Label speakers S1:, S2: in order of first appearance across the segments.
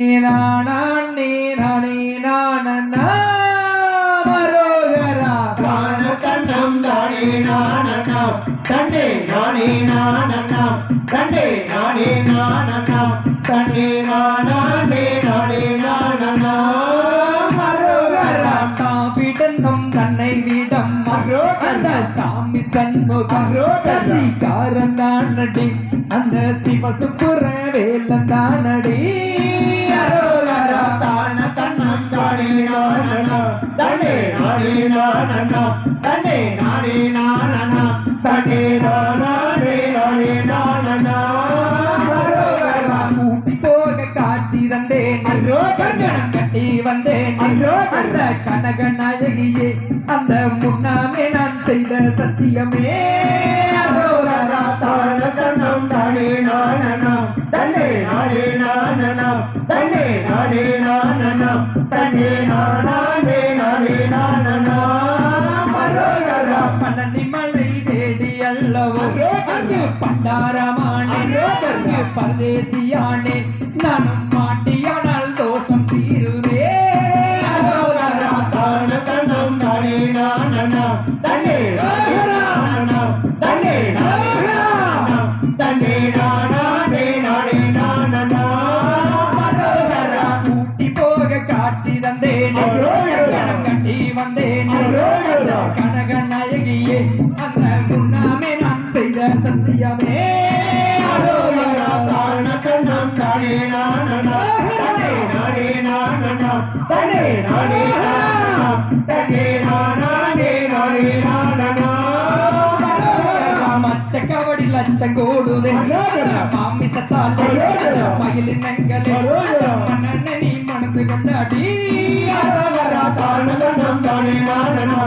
S1: நானே நானே மரோகரா
S2: தான தன்னம் தானே நானண்ணாம் தன்னே நானே நானண்ணாம் தன்னே நானே நானண்ணாம் தன்னே நானே நானே நானண்ணாம்
S1: மரோகரா தாவிடனும் தன்னை விடம். அந்த சாமி சண்முகம். சதிகாரன் தானடி. அந்த சிவசுப்புற வேலன் தானடி.
S2: நானண்ணாம் தன்னே நானே நானண்ணாம் தன்னே நானே தன்னே நானே நானே
S1: அரோகரா கூட்டி போக காட்சி தந்தேன். கங்கணம் கட்டி வந்தேன். அந்த கனக நாயகியே அந்த முன்னாமே நான் செய்த சத்தியமே. அரோகரா
S2: தான தன்னம் தன்னே நானே நானண்ணாம் தன்னே நானே நானே நானண்ணாம்
S1: அரோகரா பன்னி மலை தேடி அல்லவோ. அங்கு பண்டாரமானே அங்கு பரதேசியானே. நானும் மாட்டியானால் தோஷம் தீருவே அரோகரா
S2: தான தன்னம் தானே நானண்ணாம் தன்னே
S1: கனகநாயகியே அந்த முன்னாமே நான் செய்த சத்தியமே. அரோகரா
S2: தான தன்னம் தானே நானண்ணாம் தன்னே நானே நானண்ணாம் தன்னே நானே நானண்ணாம் தன்னே
S1: லட்சம் கோடுதே மாமிசத்தாலே மயிலின் நங்களே மன்னனை நீ மணந்து கொண்டாடி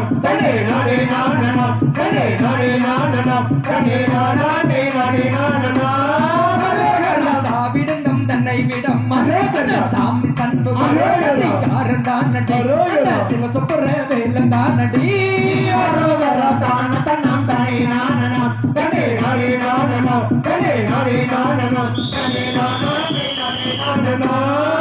S2: நானண்ணாம் தன்னே நானே நானண்ணாம் தன்னே நானே நானண்ணாம் தன்னே நானே நானே நானண்ணாம்
S1: தாவிடங்கம் தன்னை விடம் சாமி சண்முகம் காரன் தான் நடி சிவசுப்புற வேலன் தான் நடி
S2: தான தன்னம் தானே நானண்ணாம் தன்னே நானே நானண்ணாம் தன்னே நானே நானண்ணாம் தன்னே நானே